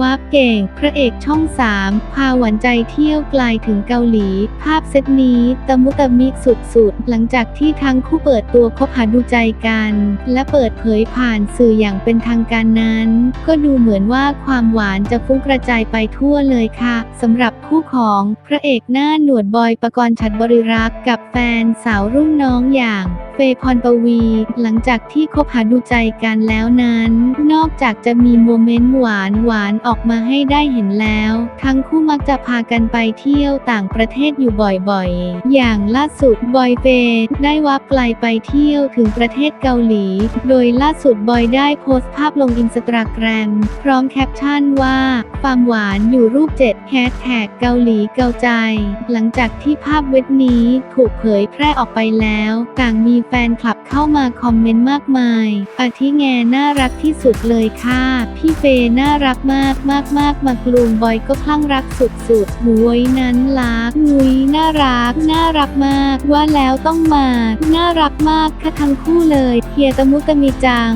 วาบเก่ง พระเอกช่องสามพาหวานใจเที่ยวไกลถึงเกาหลี ภาพเซตนี้ตะมุตะมิสุดๆ หลังจากที่ทั้งคู่เปิดตัวคบหาดูใจกัน และเปิดเผยผ่านสื่ออย่างเป็นทางการนั้น ก็ดูเหมือนว่าความหวานจะฟุ้งกระจายไปทั่วเลยค่ะสำหรับคู่ของพระเอกหน้าหนวดบอยปกรณ์ฉัดบริรักษ์กับแฟนสาวรุ่นน้องอย่างเฟย์พรปวี หลังจากที่คบหาดูใจกันแล้วนั้น นอกจากจะมีโมเมนต์หวานหวานออกมาให้ได้เห็นแล้ว ทั้งคู่มักจะพากันไปเที่ยวต่างประเทศอยู่บ่อยๆ อย่างล่าสุดบอยเฟย์ได้วับไกลไปเที่ยวถึงประเทศเกาหลี โดยล่าสุดบอยได้โพสต์ภาพลงอินสตาแกรมพร้อมแคปชั่นว่าความหวานอยู่รูป7แฮชแท็กเกาหลีเกาใจ หลังจากที่ภาพเวทนี้ถูกเผยแพร่ออกไปแล้ว ต่างมีแฟนคลับเข้ามาคอมเมนต์มากมายอาทิแงน่ารักที่สุดเลยค่ะ พี่เฟย์น่ารักมากมากมากมากลุงบอยก็คลั่งรักสุดๆหวยนั้นรักหุยน่ารัก น่ารักมาก ว่าแล้วต้องมา น่ารักมากค่ะทั้งคู่เลยเฮียตะมุตะมีจัง